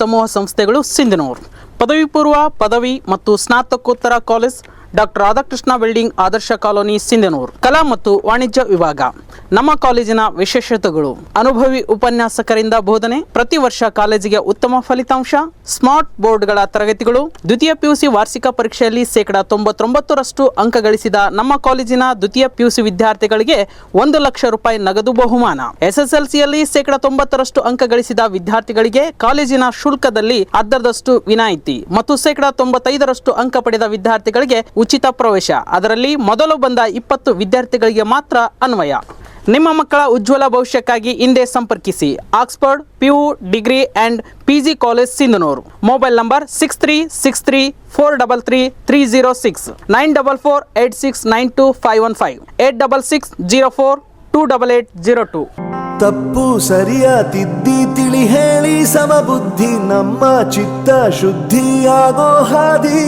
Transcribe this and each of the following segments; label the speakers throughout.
Speaker 1: ಸಮೂಹ ಸಂಸ್ಥೆಗಳು ಸಿಂಧನೂರು. ಪದವಿ ಪೂರ್ವ, ಪದವಿ ಮತ್ತು ಸ್ನಾತಕೋತ್ತರ college doctor Radhakrishna building Adarsha colony Sindhanur. ಕಲಾ ಮತ್ತು ವಾಣಿಜ್ಯ ವಿಭಾಗ. ನಮ್ಮ ಕಾಲೇಜಿನ ವಿಶೇಷತೆಗಳು. ಅನುಭವಿ ಉಪನ್ಯಾಸಕರಿಂದ ಬೋಧನೆ, ಪ್ರತಿ ವರ್ಷ ಕಾಲೇಜಿಗೆ ಉತ್ತಮ ಫಲಿತಾಂಶ, ಸ್ಮಾರ್ಟ್ ಬೋರ್ಡ್ಗಳ ತರಗತಿಗಳು, ದ್ವಿತೀಯ ಪಿಯುಸಿ ವಾರ್ಷಿಕ ಪರೀಕ್ಷೆಯಲ್ಲಿ ಶೇಕಡಾ ತೊಂಬತ್ತೊಂಬತ್ತರಷ್ಟು ಅಂಕ ಗಳಿಸಿದ ನಮ್ಮ ಕಾಲೇಜಿನ ದ್ವಿತೀಯ ಪಿಯುಸಿ ವಿದ್ಯಾರ್ಥಿಗಳಿಗೆ ಒಂದು ಲಕ್ಷ ರೂಪಾಯಿ ನಗದು ಬಹುಮಾನ. ಎಸ್ಎಸ್ಎಲ್ಸಿಯಲ್ಲಿ ಶೇಕಡಾ ತೊಂಬತ್ತರಷ್ಟು ಅಂಕ ಗಳಿಸಿದ ವಿದ್ಯಾರ್ಥಿಗಳಿಗೆ ಕಾಲೇಜಿನ ಶುಲ್ಕದಲ್ಲಿ ಅರ್ಧದಷ್ಟು ವಿನಾಯಿತಿ ಮತ್ತು ಶೇಕಡಾ ತೊಂಬತ್ತೈದರಷ್ಟು ಅಂಕ ಪಡೆದ ವಿದ್ಯಾರ್ಥಿಗಳಿಗೆ ಉಚಿತ ಪ್ರವೇಶ. ಅದರಲ್ಲಿ ಮೊದಲು ಬಂದ ಇಪ್ಪತ್ತು ವಿದ್ಯಾರ್ಥಿಗಳಿಗೆ ಮಾತ್ರ ಅನ್ವಯ. ನಿಮ್ಮ ಮಕ್ಕಳ ಉಜ್ವಲ ಭವಿಷ್ಯಕ್ಕಾಗಿ ಹಿಂದೆ ಸಂಪರ್ಕಿಸಿ. Oxford, PU, degree and PG college Sindhanur. Mobile number six three six three four double three three zero six nine double four eight six nine two five one five eight double six zero four two double eight zero two
Speaker 2: ತಪ್ಪು ಸರಿಯ ತಿದ್ದಿ ತಿಳಿ ಹೇಳಿ ಸಮಬುದ್ಧಿ ನಮ್ಮ ಚಿತ್ತ ಶುದ್ಧಿಯಾಗೋ ಹಾದಿ.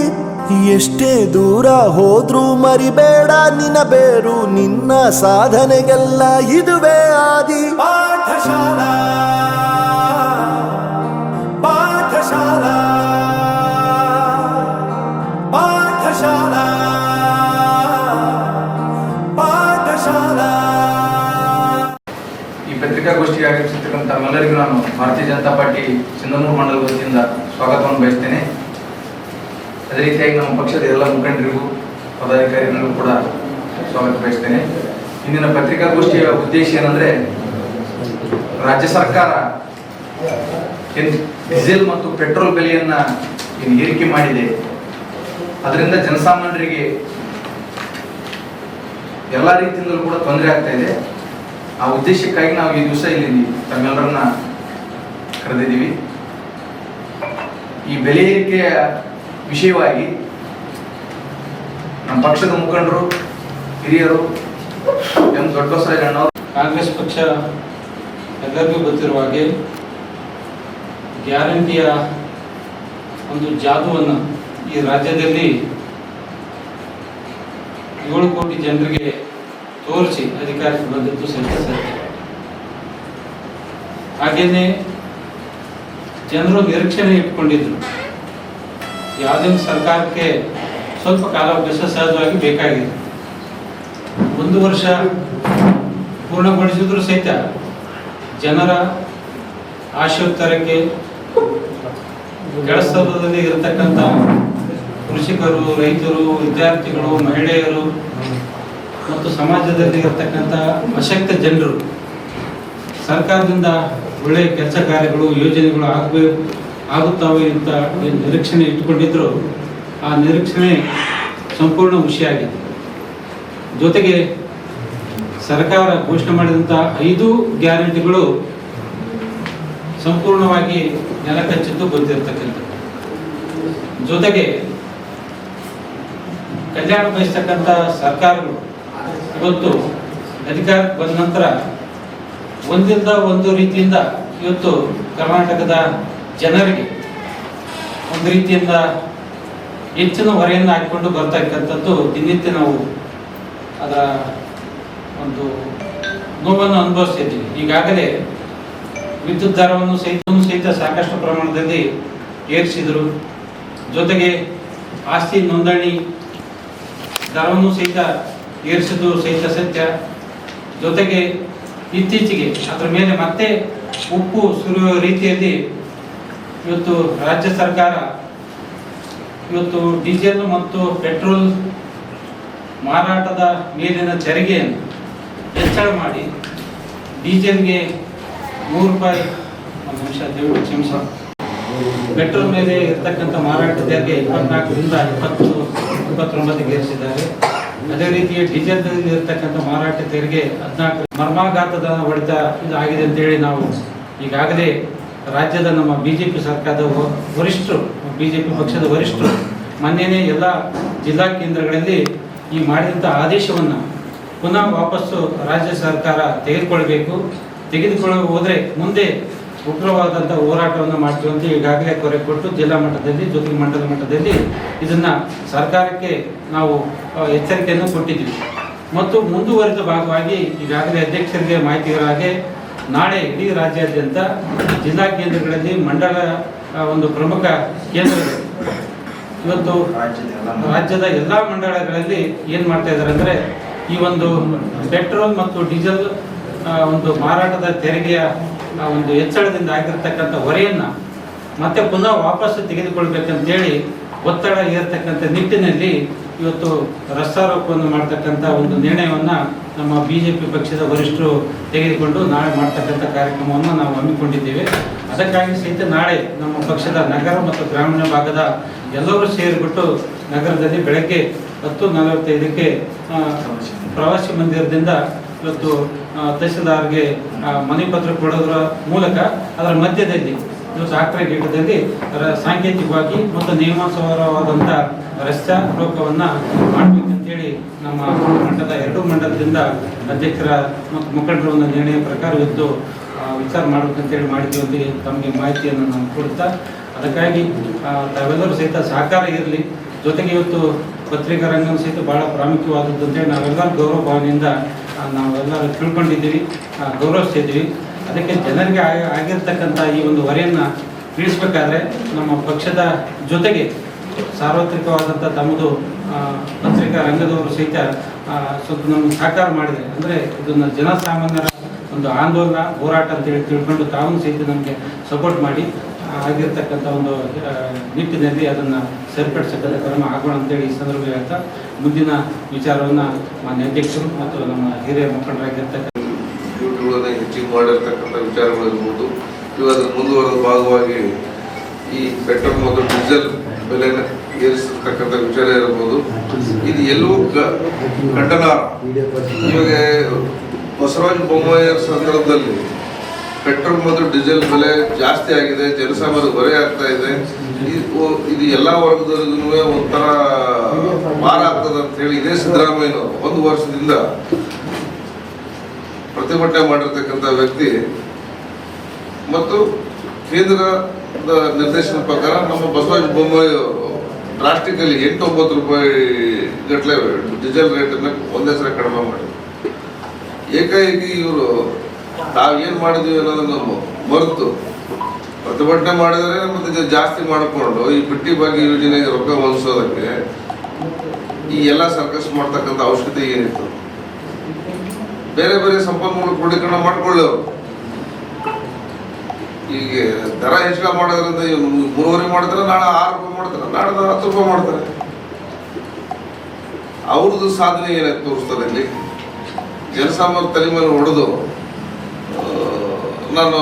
Speaker 2: ಎಷ್ಟೇ ದೂರ ಹೋದ್ರೂ ಮರಿಬೇಡ ನಿನ್ನ ಬೇರು ನಿನ್ನ ಸಾಧನೆಗೆಲ್ಲ ಇದುವೇ ಆದಿ ಪಾಠಶಾಲಾ ಪಾಠಶಾಲಾ ಪಾಠಶಾಲಾ ಪಾಠಶಾಲಾ.
Speaker 3: ಈ ಪತ್ರಿಕಾಗೋಷ್ಠಿಗೆ ಆಗಿರ್ತಕ್ಕಂಥ ಎಲ್ಲರಿಗೂ ನಾನು ಭಾರತೀಯ ಜನತಾ ಪಾರ್ಟಿ ಸಿಂಧನೂರು ಮಂಡಲ ವತಿಯಿಂದ ಸ್ವಾಗತವನ್ನು ಬಯಸ್ತೇನೆ. ಅದೇ ರೀತಿಯಾಗಿ ನಮ್ಮ ಪಕ್ಷದ ಎಲ್ಲ ಮುಖಂಡರಿಗೂ, ಪದಾಧಿಕಾರಿಗಳಿಗೂ ಕೂಡ ಸ್ವಾಗತ ಬಯಸ್ತೇನೆ. ಇಂದಿನ ಪತ್ರಿಕಾಗೋಷ್ಠಿಯ ಉದ್ದೇಶ ಏನಂದ್ರೆ, ರಾಜ್ಯ ಸರ್ಕಾರ ಡೀಸೆಲ್ ಮತ್ತು ಪೆಟ್ರೋಲ್ ಬೆಲೆಯನ್ನ ಏರಿಕೆ ಮಾಡಿದೆ. ಅದರಿಂದ ಜನಸಾಮಾನ್ಯರಿಗೆ ಎಲ್ಲ ರೀತಿಯಿಂದಲೂ ಕೂಡ ತೊಂದರೆ ಆಗ್ತಾ ಇದೆ. ಆ ಉದ್ದೇಶಕ್ಕಾಗಿ ನಾವು ಈ ದಿವಸ ಇಲ್ಲಿ ತಮ್ಮೆಲ್ಲರನ್ನ ಕರೆದಿದ್ದೀವಿ. ಈ ಬೆಲೆ ಏರಿಕೆಯ ವಿಷಯವಾಗಿ ನಮ್ಮ ಪಕ್ಷದ ಮುಖಂಡರು, ಹಿರಿಯರು, ಎಂ ದೊಡ್ಡಬಸವಣ್ಣವರು
Speaker 4: ಕಾಂಗ್ರೆಸ್ ಪಕ್ಷ ಎಲ್ಲರಿಗೂ ಗೊತ್ತಿರುವ ಹಾಗೆ ಗ್ಯಾರಂಟಿಯ ಒಂದು ಜಾದುವನ್ನು ಈ ರಾಜ್ಯದಲ್ಲಿ ಏಳು ಕೋಟಿ ಜನರಿಗೆ ತೋರಿಸಿ ಅಧಿಕಾರಕ್ಕೆ ಬಂದಿದ್ದು ಸತ್ಯ ಸತ್ಯ. ಹಾಗೆಯೇ ಜನರು ನಿರೀಕ್ಷಣೆ ಇಟ್ಕೊಂಡಿದ್ರು. ಯಾವುದೇ ಸರ್ಕಾರಕ್ಕೆ ಸ್ವಲ್ಪ ಕಾಲಾವಕಾಶ ಸಹಜವಾಗಿ ಬೇಕಾಗಿದೆ. ಒಂದು ವರ್ಷ ಪೂರ್ಣಗೊಳಿಸಿದ್ರು ಸಹಿತ ಜನರ ಆಶೋತ್ತರಕ್ಕೆ ಕೆಲಸದಲ್ಲಿ ಇರತಕ್ಕಂಥ ಕೃಷಿಕರು, ರೈತರು, ವಿದ್ಯಾರ್ಥಿಗಳು, ಮಹಿಳೆಯರು ಮತ್ತು ಸಮಾಜದಲ್ಲಿ ಇರತಕ್ಕಂಥ ಅಶಕ್ತ ಜನರು ಸರ್ಕಾರದಿಂದ ಒಳ್ಳೆಯ ಕೆಲಸ ಕಾರ್ಯಗಳು, ಯೋಜನೆಗಳು ಆಗಬೇಕು. ಆಗುತ್ತವೆ ಅಂತ ನಿರೀಕ್ಷಣೆ ಇಟ್ಟುಕೊಂಡಿದ್ರು ಆ ನಿರೀಕ್ಷಣೆ ಸಂಪೂರ್ಣ ಹುಷಿಯಾಗಿದೆ ಜೊತೆಗೆ ಸರ್ಕಾರ ಘೋಷಣೆ ಮಾಡಿದಂಥ ಐದು ಗ್ಯಾರಂಟಿಗಳು ಸಂಪೂರ್ಣವಾಗಿ ನೆಲಕಚ್ಚಿದ್ದು ಬಂದಿರತಕ್ಕಂಥದ್ದು. ಜೊತೆಗೆ ಕಲ್ಯಾಣ ಬಯಸ್ತಕ್ಕಂಥ ಸರ್ಕಾರಗಳು ಇವತ್ತು ಅಧಿಕಾರಕ್ಕೆ ಬಂದ ನಂತರ ಒಂದಿಂದ ಒಂದು ರೀತಿಯಿಂದ ಇವತ್ತು ಕರ್ನಾಟಕದ ಜನರಿಗೆ ಒಂದು ರೀತಿಯಿಂದ ಹೆಚ್ಚಿನ ಹೊರೆಯನ್ನು ಹಾಕಿಕೊಂಡು ಬರ್ತಕ್ಕಂಥದ್ದು ದಿನನಿತ್ಯ ನಾವು ಅದರ ಒಂದು ನೋವನ್ನು ಅನುಭವಿಸ್ತಿದ್ದೀವಿ. ಈಗಾಗಲೇ ವಿದ್ಯುತ್ ದರವನ್ನು ಸಹಿತ ಸಹಿತ ಸಾಕಷ್ಟು ಪ್ರಮಾಣದಲ್ಲಿ ಏರಿಸಿದರು. ಜೊತೆಗೆ ಆಸ್ತಿ ನೋಂದಣಿ ದರವನ್ನು ಸಹಿತ ಏರಿಸಿದ್ದು ಸಹಿತ ಸತ್ಯ. ಜೊತೆಗೆ ಇತ್ತೀಚೆಗೆ ಅದರ ಮೇಲೆ ಮತ್ತೆ ಉಪ್ಪು ಸುರಿಯುವ ರೀತಿಯಲ್ಲಿ ಇವತ್ತು ರಾಜ್ಯ ಸರ್ಕಾರ, ಇವತ್ತು ಡೀಸೆಲ್ ಮತ್ತು ಪೆಟ್ರೋಲ್ ಮಾರಾಟದ ಮೇಲಿನ ತೆರಿಗೆಯನ್ನು ಹೆಚ್ಚಳ ಮಾಡಿ ಡೀಸೆಲ್ಗೆ ನೂರು ರೂಪಾಯಿ, ಒಂದು ನಿಮಿಷ ದೇವರು ಕ್ಷಮಿಸ. ಪೆಟ್ರೋಲ್ ಮೇಲೆ ಇರ್ತಕ್ಕಂಥ ಮಾರಾಟ ತೆರಿಗೆ ಇಪ್ಪತ್ನಾಲ್ಕರಿಂದ ಇಪ್ಪತ್ತು ಇಪ್ಪತ್ತೊಂಬತ್ತಿಗೆ ಏರಿಸಿದ್ದಾರೆ. ಅದೇ ರೀತಿ ಡೀಸೆಲ್ನಲ್ಲಿ ಇರತಕ್ಕಂಥ ಮಾರಾಟ ತೆರಿಗೆ ಹದಿನಾಲ್ಕು ಮರ್ಮಾಘಾತದ ಹೊಡೆತ ಇದು ಆಗಿದೆ ಅಂತೇಳಿ ನಾವು ಈಗಾಗಲೇ ರಾಜ್ಯದ ನಮ್ಮ ಬಿ ಜೆ ಪಿ ಸರ್ಕಾರದ ವರಿಷ್ಠರು ಬಿ ಜೆ ಪಿ ಪಕ್ಷದ ವರಿಷ್ಠರು ಮೊನ್ನೆನೇ ಎಲ್ಲ ಜಿಲ್ಲಾ ಕೇಂದ್ರಗಳಲ್ಲಿ ಈ ಮಾಡಿದಂಥ ಆದೇಶವನ್ನು ಪುನಃ ವಾಪಸ್ಸು ರಾಜ್ಯ ಸರ್ಕಾರ ತೆಗೆದುಕೊಳ್ಬೇಕು. ತೆಗೆದುಕೊಳ್ಳ, ಹೋದರೆ ಮುಂದೆ ಉಗ್ರವಾದಂಥ ಹೋರಾಟವನ್ನು ಮಾಡ್ತೀವಿ ಅಂತ ಈಗಾಗಲೇ ಕೊರೆ ಕೊಟ್ಟು ಜಿಲ್ಲಾ ಮಟ್ಟದಲ್ಲಿ, ಜೊತೆಗೆ ಮಂಡಲ ಮಟ್ಟದಲ್ಲಿ ಇದನ್ನು ಸರ್ಕಾರಕ್ಕೆ ನಾವು ಎಚ್ಚರಿಕೆಯನ್ನು ಕೊಟ್ಟಿದ್ದೀವಿ. ಮತ್ತು ಮುಂದುವರಿದ ಭಾಗವಾಗಿ ಈಗಾಗಲೇ ಅಧ್ಯಕ್ಷರಿಗೆ ಮಾಹಿತಿ ಇರೋ ಹಾಗೆ ನಾಳೆ ಇಡೀ ರಾಜ್ಯಾದ್ಯಂತ ಜಿಲ್ಲಾ ಕೇಂದ್ರಗಳಲ್ಲಿ ಮಂಡಳ ಒಂದು ಪ್ರಮುಖ ಕೇಂದ್ರ ಇವತ್ತು ರಾಜ್ಯದ ಎಲ್ಲ ಮಂಡಳಗಳಲ್ಲಿ ಏನು ಮಾಡ್ತಾ ಇದ್ದಾರೆ ಅಂದರೆ ಈ ಒಂದು ಪೆಟ್ರೋಲ್ ಮತ್ತು ಡೀಸೆಲ್ ಒಂದು ಮಾರಾಟದ ತೆರಿಗೆಯ ಒಂದು ಹೆಚ್ಚಳದಿಂದ ಆಗಿರ್ತಕ್ಕಂಥ ಹೊರೆಯನ್ನು ಮತ್ತೆ ಪುನಃ ವಾಪಸ್ಸು ತೆಗೆದುಕೊಳ್ಬೇಕಂತೇಳಿ ಒತ್ತಡ ಏರ್ತಕ್ಕಂಥ ನಿಟ್ಟಿನಲ್ಲಿ ಇವತ್ತು ರಸ್ತಾರೋಪವನ್ನು ಮಾಡ್ತಕ್ಕಂಥ ಒಂದು ನಿರ್ಣಯವನ್ನು ನಮ್ಮ ಬಿ ಜೆ ಪಿ ಪಕ್ಷದ ವರಿಷ್ಠರು ತೆಗೆದುಕೊಂಡು ನಾಳೆ ಮಾಡ್ತಕ್ಕಂಥ ಕಾರ್ಯಕ್ರಮವನ್ನು ನಾವು ಹಮ್ಮಿಕೊಂಡಿದ್ದೇವೆ. ಅದಕ್ಕಾಗಿ ಸಹಿತ ನಾಳೆ ನಮ್ಮ ಪಕ್ಷದ ನಗರ ಮತ್ತು ಗ್ರಾಮೀಣ ಭಾಗದ ಎಲ್ಲರೂ ಸೇರಿಬಿಟ್ಟು ನಗರದಲ್ಲಿ ಬೆಳಗ್ಗೆ ಹತ್ತು ನಲವತ್ತೈದಕ್ಕೆ ಪ್ರವಾಸಿ ಮಂದಿರದಿಂದ ಇವತ್ತು ತಹಸೀಲ್ದಾರ್ಗೆ ಮನೆ ಪತ್ರ ಕೊಡೋದ್ರ ಮೂಲಕ ಅದರ ಮಧ್ಯದಲ್ಲಿ ಇವತ್ತು ಸಾಕ್ರೆ ಗೇಟದಲ್ಲಿ ರ- ಸಾಂಕೇತಿಕವಾಗಿ ಮತ್ತು ನಿಯಮಾನುಸಾರವಾದಂಥ ರಸ್ತೆ ರೋಗವನ್ನು ಮಾಡಬೇಕಂತೇಳಿ ನಮ್ಮ ಮಂಡಲ, ಎರಡೂ ಮಂಡಲದಿಂದ ಅಧ್ಯಕ್ಷರ ಮತ್ತು ಮುಖಂಡರ ಒಂದು ನಿರ್ಣಯ ಪ್ರಕಾರ ಇದ್ದು ವಿಚಾರ ಮಾಡಬೇಕಂತೇಳಿ ಮಾಡಿದ್ದೀವಿ ತಮಗೆ ಮಾಹಿತಿಯನ್ನು ನಾನು ಕೊಡ್ತಾ ಅದಕ್ಕಾಗಿ ತಾವೆಲ್ಲರೂ ಸಹಿತ ಸಹಕಾರ ಇರಲಿ. ಜೊತೆಗೆ ಇವತ್ತು ಪತ್ರಿಕಾ ರಂಗ ಸಹಿತ ಭಾಳ ಪ್ರಾಮುಖ್ಯವಾದದ್ದು ಅಂತೇಳಿ ನಾವೆಲ್ಲರೂ ಗೌರವ ಭಾವನೆಯಿಂದ ನಾವೆಲ್ಲರೂ ತಿಳ್ಕೊಂಡಿದ್ದೀವಿ. ಗೌರವಿಸ್ತಿದ್ದೀವಿ ಅದಕ್ಕೆ ಜನರಿಗೆ ಆಗಿ- ಆಗಿರ್ತಕ್ಕಂಥ ಈ ಒಂದು ಹೊರೆಯನ್ನು ತಿಳಿಸ್ಬೇಕಾದ್ರೆ ನಮ್ಮ ಪಕ್ಷದ ಜೊತೆಗೆ ಸಾರ್ವತ್ರಿಕವಾದಂಥ ತಮ್ಮದು ಪತ್ರಿಕಾ ರಂಗದವರು ಸಹಿತ ಸ್ವಲ್ಪ ನಮ್ಗೆ ಸಹಕಾರ ಮಾಡಿದೆ ಅಂದರೆ ಇದನ್ನು ಜನಸಾಮಾನ್ಯರ ಒಂದು ಆಂದೋಲನ, ಹೋರಾಟ ಅಂತೇಳಿ ತಿಳ್ಕೊಂಡು ತಾವು ಸಹಿತ ನಮಗೆ ಸಪೋರ್ಟ್ ಮಾಡಿ ಆಗಿರ್ತಕ್ಕಂಥ ಒಂದು ನಿಟ್ಟಿನಲ್ಲಿ ಅದನ್ನು ಸರಿಪಡಿಸತಕ್ಕಂಥ ಕ್ರಮ ಆಗೋಣ ಅಂತೇಳಿ ಈ ಸಂದರ್ಭ ಹೇಳ್ತಾ, ಮುಂದಿನ ವಿಚಾರವನ್ನು ಮಾನ್ಯ ಅಧ್ಯಕ್ಷರು ಮತ್ತು ನಮ್ಮ ಹಿರಿಯ ಮುಖಂಡರಾಗಿರ್ತಕ್ಕಂಥ
Speaker 5: ಯೂಟ್ಯೂಬ್ಗಳನ್ನು ಹೆಚ್ಚಿಗೆ ಮಾಡಿರ್ತಕ್ಕಂಥ ವಿಚಾರಗಳಿರ್ಬೋದು ಇವಾಗ ಮುಂದುವರೆದ ಭಾಗವಾಗಿ ಈ ಪೆಟ್ರೋಲ್ ಮತ್ತು ಡೀಸೆಲ್ ಬೆಲೆನ ಏರಿಸಿರ್ತಕ್ಕಂಥ ವಿಚಾರ ಇರ್ಬೋದು. ಇದು ಎಲ್ಲವೂ ಖಂಡನ ಇವಾಗ ಬಸವರಾಜ ಬೊಮ್ಮಾಯಿಯವರ ಸಂದರ್ಭದಲ್ಲಿ ಪೆಟ್ರೋಲ್ ಮತ್ತು ಡೀಸೆಲ್ ಬೆಲೆ ಜಾಸ್ತಿ ಆಗಿದೆ ಜನಸಾಮಾನ್ಯ ಹೊರೆ ಆಗ್ತಾ ಇದೆ. ಇದು ಎಲ್ಲ ವರ್ಗದವರಿಗೂ ಒಂಥರ ಭಾರ ಆಗ್ತದೆ ಅಂತ ಹೇಳಿ ಇದೇ ಸಿದ್ದರಾಮಯ್ಯನವರು ಒಂದು ವರ್ಷದಿಂದ ಪ್ರತಿಭಟನೆ ಮಾಡಿರ್ತಕ್ಕಂಥ ವ್ಯಕ್ತಿ ಮತ್ತು ಕೇಂದ್ರದ ನಿರ್ದೇಶನ ಪ್ರಕಾರ ನಮ್ಮ ಬಸವರಾಜ ಬೊಮ್ಮಾಯಿ ಅವರು ಅಲ್ಲಿ ಎಂಟು ಒಂಬತ್ತು ರೂಪಾಯಿ ಗಟ್ಟಲೆ ಡೀಸೆಲ್ ರೇಟನ್ನು ಒಂದೇ ಸಲ ಕಡಿಮೆ ಮಾಡಿ ಏಕಾಏಕಿ ಇವರು ತಾವು ಏನು ಮಾಡಿದ್ವಿ ಅನ್ನೋದನ್ನು ಮರೆತು. ಪ್ರತಿಭಟನೆ ಮಾಡಿದರೆ ಮತ್ತೆ ಜಾಸ್ತಿ ಮಾಡಿಕೊಂಡು ಈ ಬಿಟ್ಟಿ ಭಾಗ್ಯ ಯೋಜನೆಗೆ ರೊಕ್ಕ ಹೊಲಿಸೋದಕ್ಕೆ ಈ ಎಲ್ಲ ಸರ್ಕಸ್ ಮಾಡ್ತಕ್ಕಂಥ ಅವಶ್ಯಕತೆ ಏನಿತ್ತು? ಬೇರೆ ಬೇರೆ ಸಂಪನ್ಮೂಲ ಕ್ರೋಢೀಕರಣ ಮಾಡ್ಕೊಳ್ಳೋರು. ಈಗ ದರ ಹೆಚ್ಚಳ ಮಾಡೋದ್ರಿಂದ ಮೂರುವರೆ ಮಾಡ್ತಾರೆ, ನಾಳೆ ಆರು ರೂಪಾಯಿ ಮಾಡ್ತಾರೆ, ನಾಳೆ ಹತ್ತು ರೂಪಾಯಿ ಮಾಡ್ತಾರೆ. ಅವ್ರದ್ದು ಸಾಧನೆ ಏನಾಯ್ತು ತೋರಿಸ್ತದೆ ಇಲ್ಲಿ? ಜನಸಾಮಾನ್ಯ ತಲೆ ಮೇಲೆ ಹೊಡೆದು ನಾನು,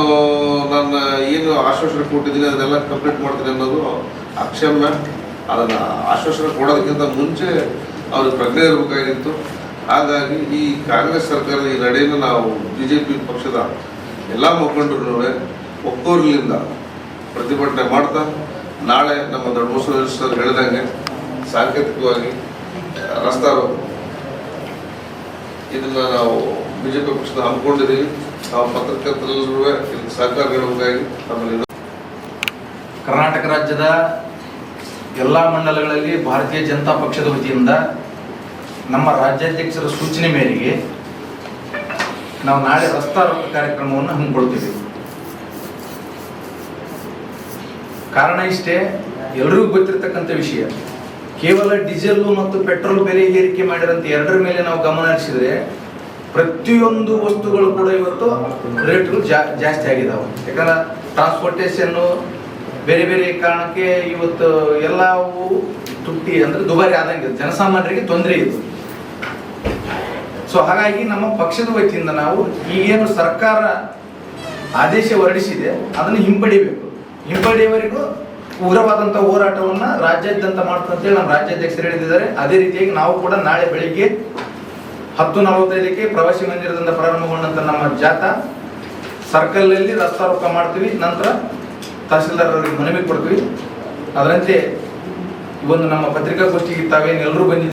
Speaker 5: ನನ್ನ ಏನು ಆಶ್ವಾಸನೆ ಕೊಟ್ಟಿದ್ದೀನಿ, ಅದನ್ನೆಲ್ಲ ಕಂಪ್ಲೀಟ್ ಮಾಡ್ತೀನಿ ಅನ್ನೋದು ಅಕ್ಷಮ್ಯ. ಅದನ್ನು ಆಶ್ವಾಸನೆ ಕೊಡೋದಕ್ಕಿಂತ ಮುಂಚೆ ಅವ್ರಿಗೆ ಪ್ರಜ್ಞೆ ಇರಬೇಕಾಗಿತ್ತು. ಹಾಗಾಗಿ ಈ ಕಾಂಗ್ರೆಸ್ ಸರ್ಕಾರದ ಈ ನಡೆಯನ್ನು ನಾವು ಬಿ ಜೆ ಪಿ ಪಕ್ಷದ ಎಲ್ಲ ಮುಖಂಡರು ಒಕ್ಕೋರ್ಲಿಂದ ಪ್ರತಿಭಟನೆ ಮಾಡ್ತಾ, ನಾಳೆ ನಮ್ಮ ದೊಡ್ಡ ಸರ್ ಹೇಳಿದಂಗೆ ಸಾಂಕೇತಿಕವಾಗಿ ರಸ್ತಾ ಇದನ್ನ ನಾವು ಬಿಜೆಪಿ ಪಕ್ಷದ ಹಮ್ಮಿಕೊಂಡಿದ್ದೀವಿ. ನಾವು ಪತ್ರಕರ್ತರೆಲ್ಲರೂ ಇದಕ್ಕೆ ಸಹಕಾರ ನೀಡುವುದಾಗಿ ತಮ್ಮಲ್ಲಿ
Speaker 3: ಕರ್ನಾಟಕ ರಾಜ್ಯದ ಎಲ್ಲ ಮಂಡಲಗಳಲ್ಲಿ ಭಾರತೀಯ ಜನತಾ ಪಕ್ಷದ ವತಿಯಿಂದ ನಮ್ಮ ರಾಜ್ಯಾಧ್ಯಕ್ಷರ ಸೂಚನೆ ಮೇರೆಗೆ ನಾವು ನಾಳೆ ರಸ್ತಾ ರೋಗ ಕಾರ್ಯಕ್ರಮವನ್ನು ಹಮ್ಮಿಕೊಳ್ತೀವಿ ಕಾರಣ ಇಷ್ಟೇ, ಎಲ್ರಿಗೂ ಗೊತ್ತಿರತಕ್ಕಂಥ ವಿಷಯ. ಕೇವಲ ಡೀಸೆಲ್ ಮತ್ತು ಪೆಟ್ರೋಲ್ ಬೆಲೆ ಏರಿಕೆ ಮಾಡಿರಂತ ಎರಡರ ಮೇಲೆ ನಾವು ಗಮನ ಹರಿಸಿದ್ರೆ ಪ್ರತಿಯೊಂದು ವಸ್ತುಗಳು ಕೂಡ ಇವತ್ತು ರೇಟ್ಗಳು ಜಾಸ್ತಿ ಆಗಿದಾವೆ. ಯಾಕಂದ್ರೆ ಟ್ರಾನ್ಸ್ಪೋರ್ಟೇಷನ್ನು ಬೇರೆ ಬೇರೆ ಕಾರಣಕ್ಕೆ ಇವತ್ತು ಎಲ್ಲವೂ ತುಟ್ಟಿ ಅಂದ್ರೆ ದುಬಾರಿ ಆದಂಗೆ. ಜನಸಾಮಾನ್ಯರಿಗೆ ತೊಂದರೆ ಇತ್ತು ಸೊ ಹಾಗಾಗಿ ನಮ್ಮ ಪಕ್ಷದ ವತಿಯಿಂದ ನಾವು ಏನು ಸರ್ಕಾರ ಆದೇಶ ಹೊರಡಿಸಿದೆ, ಅದನ್ನು ಹಿಂಪಡಿಬೇಕು ಹಿಂಪಡೆಯವರೆಗೂ ಉಗ್ರವಾದಂಥ ಹೋರಾಟವನ್ನು ರಾಜ್ಯಾದ್ಯಂತ ಮಾಡ್ತಂತೇಳಿ ನಮ್ಮ ರಾಜ್ಯಾಧ್ಯಕ್ಷರು ಹೇಳಿದ್ದಾರೆ. ಅದೇ ರೀತಿಯಾಗಿ ನಾವು ಕೂಡ ನಾಳೆ ಬೆಳಿಗ್ಗೆ ಹತ್ತು ನಲವತ್ತೈದಕ್ಕೆ ಪ್ರವಾಸಿ ಮಂದಿರದಿಂದ ಪ್ರಾರಂಭಗೊಂಡಂತ ನಮ್ಮ ಜಾಥಾ ಸರ್ಕಲ್ ರಸ್ತಾರೋಪ ರಸ್ತಾ ಮಾಡ್ತೀವಿ, ನಂತರ ತಹಸೀಲ್ದಾರರಿಗೆ ಮನವಿ ಕೊಡ್ತೀವಿ. ಅದರಂತೆ ಇವೊಂದು ನಮ್ಮ ಪತ್ರಿಕಾಗೋಷ್ಠಿಗೆ ತಾವೇನು ಎಲ್ಲರೂ ಬಂದಿದ್ದೀವಿ